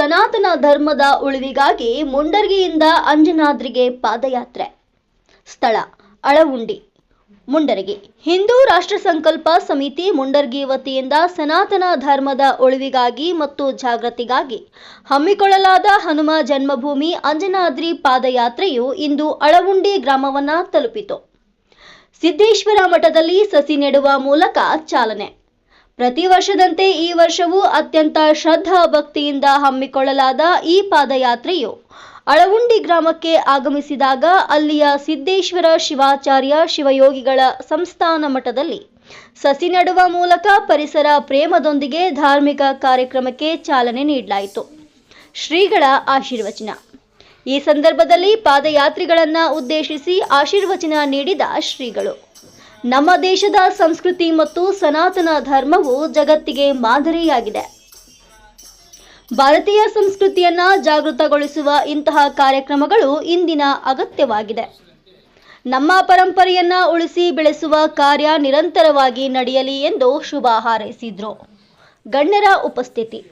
ಸನಾತನ ಧರ್ಮದ ಉಳಿವಿಗಾಗಿ ಮುಂಡರ್ಗಿಯಿಂದ ಅಂಜನಾದ್ರಿಗೆ ಪಾದಯಾತ್ರೆ. ಸ್ಥಳ, ಅಳವುಂಡಿ, ಮುಂಡರಗಿ. ಹಿಂದೂ ರಾಷ್ಟ್ರ ಸಂಕಲ್ಪ ಸಮಿತಿ ಮುಂಡರ್ಗಿ ವತಿಯಿಂದ ಸನಾತನ ಧರ್ಮದ ಉಳಿವಿಗಾಗಿ ಮತ್ತು ಜಾಗೃತಿಗಾಗಿ ಹಮ್ಮಿಕೊಳ್ಳಲಾದ ಹನುಮ ಜನ್ಮಭೂಮಿ ಅಂಜನಾದ್ರಿ ಪಾದಯಾತ್ರೆಯು ಇಂದು ಅಳವುಂಡಿ ಗ್ರಾಮವನ್ನ ತಲುಪಿತು. ಸಿದ್ದೇಶ್ವರ ಮಠದಲ್ಲಿ ಸಸಿ ನೆಡುವ ಮೂಲಕ ಚಾಲನೆ. ಪ್ರತಿ ವರ್ಷದಂತೆ ಈ ವರ್ಷವೂ ಅತ್ಯಂತ ಶ್ರದ್ಧಾ ಭಕ್ತಿಯಿಂದ ಹಮ್ಮಿಕೊಳ್ಳಲಾದ ಈ ಪಾದಯಾತ್ರೆಯು ಅಳವುಂಡಿ ಗ್ರಾಮಕ್ಕೆ ಆಗಮಿಸಿದಾಗ ಅಲ್ಲಿಯ ಸಿದ್ದೇಶ್ವರ ಶಿವಾಚಾರ್ಯ ಶಿವಯೋಗಿಗಳ ಸಂಸ್ಥಾನ ಮಠದಲ್ಲಿ ಸಸಿ ನೆಡುವ ಮೂಲಕ ಪರಿಸರ ಪ್ರೇಮದೊಂದಿಗೆ ಧಾರ್ಮಿಕ ಕಾರ್ಯಕ್ರಮಕ್ಕೆ ಚಾಲನೆ ನೀಡಲಾಯಿತು. ಶ್ರೀಗಳ ಆಶೀರ್ವಚನ. ಈ ಸಂದರ್ಭದಲ್ಲಿ ಪಾದಯಾತ್ರಿಗಳನ್ನು ಉದ್ದೇಶಿಸಿ ಆಶೀರ್ವಚನ ನೀಡಿದ ಶ್ರೀಗಳು. ನಮ್ಮ ದೇಶದ ಸಂಸ್ಕೃತಿ ಮತ್ತು ಸನಾತನ ಧರ್ಮವು ಜಗತ್ತಿಗೆ ಮಾದರಿಯಾಗಿದೆ. ಭಾರತೀಯ ಸಂಸ್ಕೃತಿಯನ್ನ ಜಾಗೃತಗೊಳಿಸುವ ಇಂತಹ ಕಾರ್ಯಕ್ರಮಗಳು ಇಂದಿನ ಅಗತ್ಯವಾಗಿದೆ. ನಮ್ಮ ಪರಂಪರೆಯನ್ನ ಉಳಿಸಿ ಬೆಳೆಸುವ ಕಾರ್ಯ ನಿರಂತರವಾಗಿ ನಡೆಯಲಿ ಎಂದು ಶುಭ ಹಾರೈಸಿದ್ರು. ಗಣ್ಯರ ಉಪಸ್ಥಿತಿ.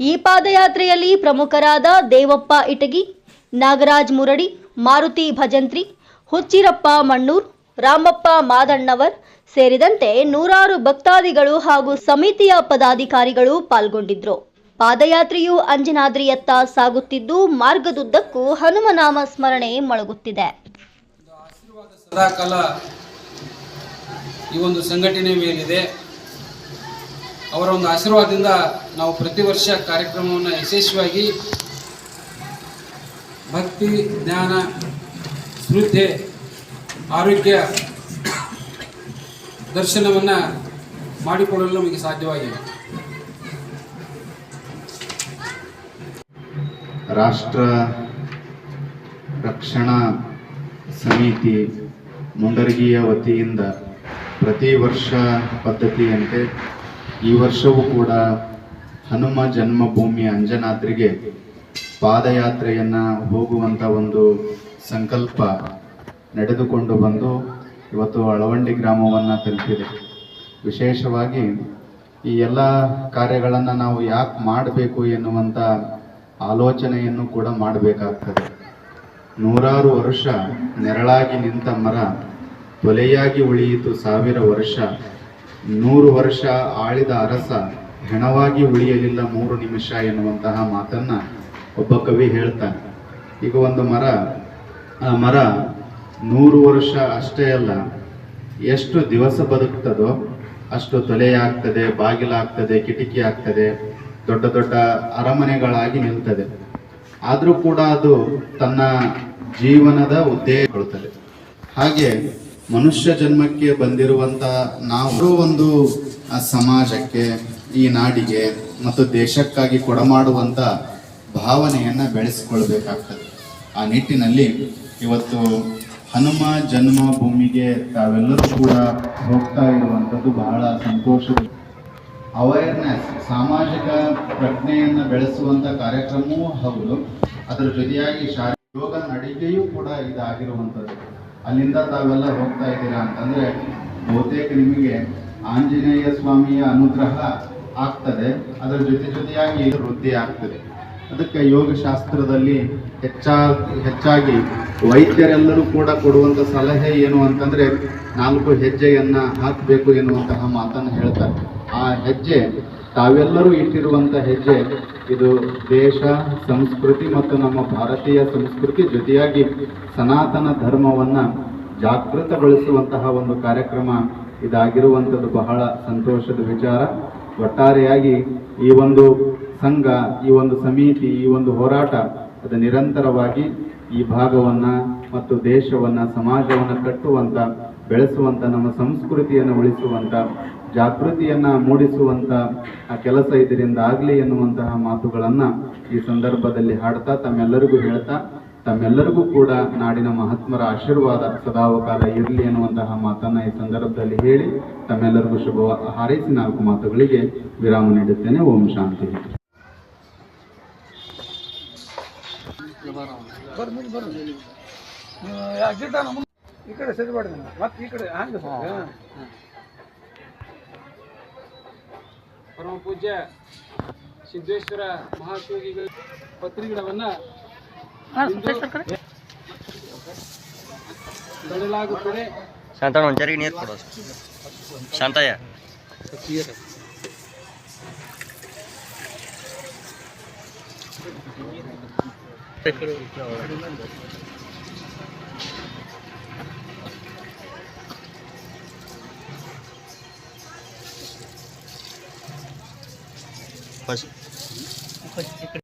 ಈ ಪಾದಯಾತ್ರೆಯಲ್ಲಿ ಪ್ರಮುಖರಾದ ದೇವಪ್ಪ ಇಟಗಿ, ನಾಗರಾಜ್ ಮುರಡಿ, ಮಾರುತಿ ಭಜಂತ್ರಿ, ಹುಚ್ಚಿರಪ್ಪ ಮಣ್ಣೂರ್ ರಾಮಪ್ಪ ಮಾದಣ್ಣವರ್ ಸೇರಿದಂತೆ ನೂರಾರು ಭಕ್ತಾದಿಗಳು ಹಾಗೂ ಸಮಿತಿಯ ಪದಾಧಿಕಾರಿಗಳು ಪಾಲ್ಗೊಂಡಿದ್ರು. ಪಾದಯಾತ್ರೆಯು ಅಂಜನಾದ್ರಿಯತ್ತ ಸಾಗುತ್ತಿದ್ದು ಮಾರ್ಗದುದ್ದಕ್ಕೂ ಹನುಮನಾಮ ಸ್ಮರಣೆ ಮೊಳಗುತ್ತಿದೆ ಸದಾಕಾಲ ಈ ಒಂದು ಸಂಘಟನೆ ಮೇಲಿದೆ. ಅವರ ಒಂದು ಆಶೀರ್ವಾದದಿಂದ ನಾವು ಪ್ರತಿ ವರ್ಷ ಕಾರ್ಯಕ್ರಮವನ್ನು ಯಶಸ್ವಿಯಾಗಿ ಭಕ್ತಿ, ಜ್ಞಾನ ಶ್ರದ್ಧೆ ಆರೋಗ್ಯ ದರ್ಶನವನ್ನು ಮಾಡಿಕೊಳ್ಳಲು ನಮಗೆ ಸಾಧ್ಯವಾಗಿದೆ. ರಾಷ್ಟ್ರ ರಕ್ಷಣಾ ಸಮಿತಿ ಮುಂಡರಗಿಯ ವತಿಯಿಂದ ಪ್ರತಿ ವರ್ಷ ಪದ್ಧತಿಯಂತೆ ಈ ವರ್ಷವೂ ಕೂಡ ಹನುಮ ಜನ್ಮಭೂಮಿ ಅಂಜನಾದ್ರಿಗೆ ಪಾದಯಾತ್ರೆಯನ್ನು ಹೋಗುವಂಥ ಒಂದು ಸಂಕಲ್ಪ ನಡೆದುಕೊಂಡು ಬಂದು ಇವತ್ತು ಅಳವಂಡಿ ಗ್ರಾಮವನ್ನು ತಲುಪಿದೆ. ವಿಶೇಷವಾಗಿ ಈ ಎಲ್ಲ ಕಾರ್ಯಗಳನ್ನು ನಾವು ಯಾಕೆ ಮಾಡಬೇಕು ಎನ್ನುವಂಥ ಆಲೋಚನೆಯನ್ನು ಕೂಡ ಮಾಡಬೇಕಾಗ್ತದೆ. ನೂರಾರು ವರ್ಷ ನೆರಳಾಗಿ ನಿಂತ ಮರ ತೊಲೆಯಾಗಿ ಉಳಿಯಿತು ಸಾವಿರ ವರ್ಷ. ನೂರು ವರ್ಷ ಆಳಿದ ಅರಸ ಹೆಣವಾಗಿ ಉಳಿಯಲಿಲ್ಲ ಮೂರು ನಿಮಿಷ ಎನ್ನುವಂತಹ ಮಾತನ್ನ ಒಬ್ಬ ಕವಿ ಹೇಳ್ತಾನೆ. ಈಗ ಒಂದು ಮರ, ಆ ಮರ ನೂರು ವರ್ಷ ಅಷ್ಟೇ ಅಲ್ಲ, ಎಷ್ಟು ದಿವಸ ಬದುಕ್ತದೋ ಅಷ್ಟು ತೊಲೆಯಾಗ್ತದೆ, ಬಾಗಿಲಾಗ್ತದೆ, ಕಿಟಕಿ ಆಗ್ತದೆ, ದೊಡ್ಡ ದೊಡ್ಡ ಅರಮನೆಗಳಾಗಿ ನಿಲ್ತದೆ. ಆದರೂ ಕೂಡ ಅದು ತನ್ನ ಜೀವನದ ಉದ್ದೇಶಗೊಳ್ಳುತ್ತದೆ ಹಾಗೆ ಮನುಷ್ಯ ಜನ್ಮಕ್ಕೆ ಬಂದಿರುವಂಥ ನಾವು ಒಂದು ಸಮಾಜಕ್ಕೆ, ಈ ನಾಡಿಗೆ ಮತ್ತು ದೇಶಕ್ಕಾಗಿ ಕೊಡಮಾಡುವಂಥ ಭಾವನೆಯನ್ನು ಬೆಳೆಸಿಕೊಳ್ಬೇಕಾಗ್ತದೆ. ಆ ನಿಟ್ಟಿನಲ್ಲಿ ಇವತ್ತು ಹನುಮ ಜನ್ಮ ಭೂಮಿಗೆ ತಾವೆಲ್ಲರೂ ಕೂಡ ಹೋಗ್ತಾ ಇರುವಂಥದ್ದು ಬಹಳ ಸಂತೋಷದ ಅವೇರ್ನೆಸ್ ಸಾಮಾಜಿಕ ಪ್ರಜ್ಞೆಯನ್ನು ಬೆಳೆಸುವಂಥ ಕಾರ್ಯಕ್ರಮವೂ ಹೌದು. ಅದರ ಜೊತೆಯಾಗಿ ಶಾರೀರಿಕ ಯೋಗ ನಡಿಗೆಯೂ ಕೂಡ ಇದಾಗಿರುವಂಥದ್ದು. ಅಲ್ಲಿಂದ ತಾವೆಲ್ಲ ಹೋಗ್ತಾ ಇದ್ದೀರಾ ಅಂತಂದರೆ ಬಹುತೇಕ ನಿಮಗೆ ಆಂಜನೇಯ ಸ್ವಾಮಿಯ ಅನುಗ್ರಹ ಆಗ್ತದೆ. ಅದರ ಜೊತೆ ಜೊತೆಯಾಗಿ ವೃದ್ಧಿ ಆಗ್ತದೆ. ಅದಕ್ಕೆ ಯೋಗ ಶಾಸ್ತ್ರದಲ್ಲಿ ಹೆಚ್ಚಾಗಿ ಹೆಚ್ಚಾಗಿ ವೈದ್ಯರೆಲ್ಲರೂ ಕೂಡ ಕೊಡುವಂಥ ಸಲಹೆ ಏನು ಅಂತಂದರೆ ನಾಲ್ಕು ಹೆಜ್ಜೆಯನ್ನು ಹಾಕಬೇಕು ಎನ್ನುವಂತಹ ಮಾತನ್ನು ಹೇಳ್ತಾರೆ. ಆ ಹೆಜ್ಜೆ, ತಾವೆಲ್ಲರೂ ಇಟ್ಟಿರುವಂಥ ಹೆಜ್ಜೆ ಇದು ದೇಶ, ಸಂಸ್ಕೃತಿ ಮತ್ತು ನಮ್ಮ ಭಾರತೀಯ ಸಂಸ್ಕೃತಿ ಜೊತೆಯಾಗಿ ಸನಾತನ ಧರ್ಮವನ್ನು ಜಾಗೃತಗೊಳಿಸುವಂತಹ ಒಂದು ಕಾರ್ಯಕ್ರಮ ಇದಾಗಿರುವಂಥದ್ದು ಬಹಳ ಸಂತೋಷದ ವಿಚಾರ. ಒಟ್ಟಾರೆಯಾಗಿ ಈ ಒಂದು ಸಂಘ, ಈ ಒಂದು ಸಮಿತಿ, ಈ ಒಂದು ಹೋರಾಟ ಅದು ನಿರಂತರವಾಗಿ ಈ ಭಾಗವನ್ನ ಮತ್ತು ದೇಶವನ್ನ, ಸಮಾಜವನ್ನ ಕಟ್ಟುವಂತ ಬೆಳೆಸುವಂಥ ನಮ್ಮ ಸಂಸ್ಕೃತಿಯನ್ನು ಉಳಿಸುವಂತ, ಜಾಗೃತಿಯನ್ನ ಮೂಡಿಸುವಂತ ಆ ಕೆಲಸ ಇದರಿಂದ ಆಗಲಿ ಎನ್ನುವಂತಹ ಮಾತುಗಳನ್ನು ಈ ಸಂದರ್ಭದಲ್ಲಿ ಹಾಡ್ತಾ ತಮ್ಮೆಲ್ಲರಿಗೂ ಹೇಳ್ತಾ ತಮ್ಮೆಲ್ಲರಿಗೂ ಕೂಡ ನಾಡಿನ ಮಹಾತ್ಮರ ಆಶೀರ್ವಾದ ಸದಾವಕಾಲ ಇರಲಿ ಎನ್ನುವಂತಹ ಮಾತನ್ನ ಈ ಸಂದರ್ಭದಲ್ಲಿ ಹೇಳಿ ತಮ್ಮೆಲ್ಲರಿಗೂ ಶುಭ ಹಾರೈಸಿ ನಾಲ್ಕು ಮಾತುಗಳಿಗೆ ವಿರಾಮ ನೀಡುತ್ತೇನೆ. ಓಂ ಶಾಂತಿ. ಈ ಕಡೆ ಮತ್ತೆ ಈ ಕಡೆ ಹಂಗೆ ಪರಮ ಪೂಜ್ಯ ಸಿದ್ದೇಶ್ವರ ಮಹಾಸ್ವಾಮಿಗಳ ಬೆಳೆಯಲಾಗುತ್ತದೆ ಶಾಂತಣ್ಣ ಒಂದು ಜರಿಗೆ ನೀರು ಕೊಡೋದು ಶಾಂತಯ್ಯ ಬಸ್